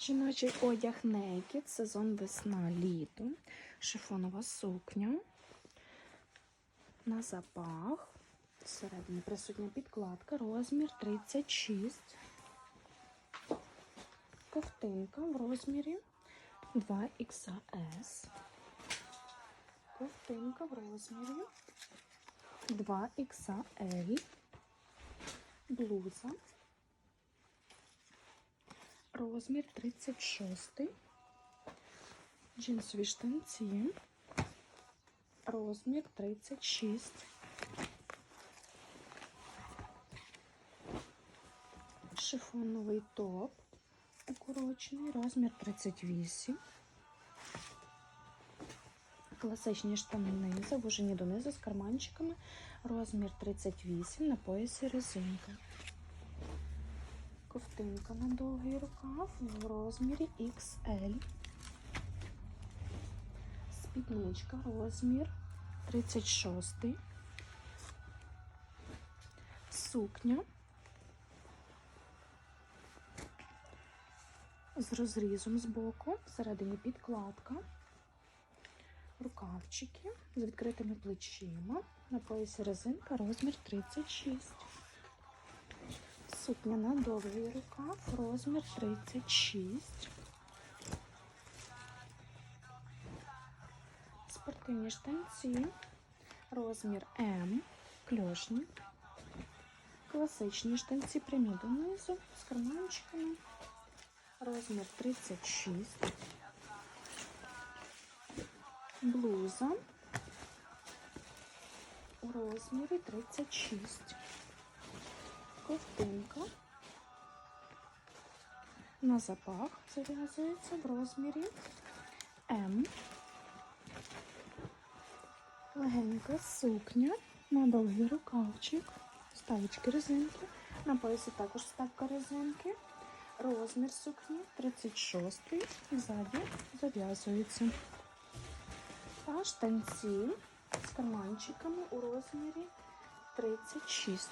Жіночий одяг Naked, сезон весна-літо, шифонова сукня на запах. Всередині присутня підкладка, розмір 36. Ковтинка в розмірі 2XS. Ковтинка в розмірі 2XL. Блуза. Розмір 36. Джинсові штанці. Розмір 36. Шифоновий топ. Укорочений, розмір 38. Класичні штани завужені донизу з карманчиками. Розмір 38 на поясі резинка. Ковтинка на довгий рукав в розмірі XL. Спідничка розмір 36. Сукня з розрізом з боку, всередині підкладка, рукавчики з відкритими плечима, на поясі резинка розмір 36. Сукня на довгий рукав, розмір 36. Спортивні штанці, розмір М, кльошні. Класичні штанці прямі донизу з карманчиками, розмір 36. Блуза у розмірі 36 ковтинка на запах зав'язується в розмірі М. Легенька сукня на довгий рукавчик, ставочки резинки. На поясі також ставка резинки. Розмір сукні 36 і ззаді зав'язується. Та штанці з карманчиками у розмірі 36.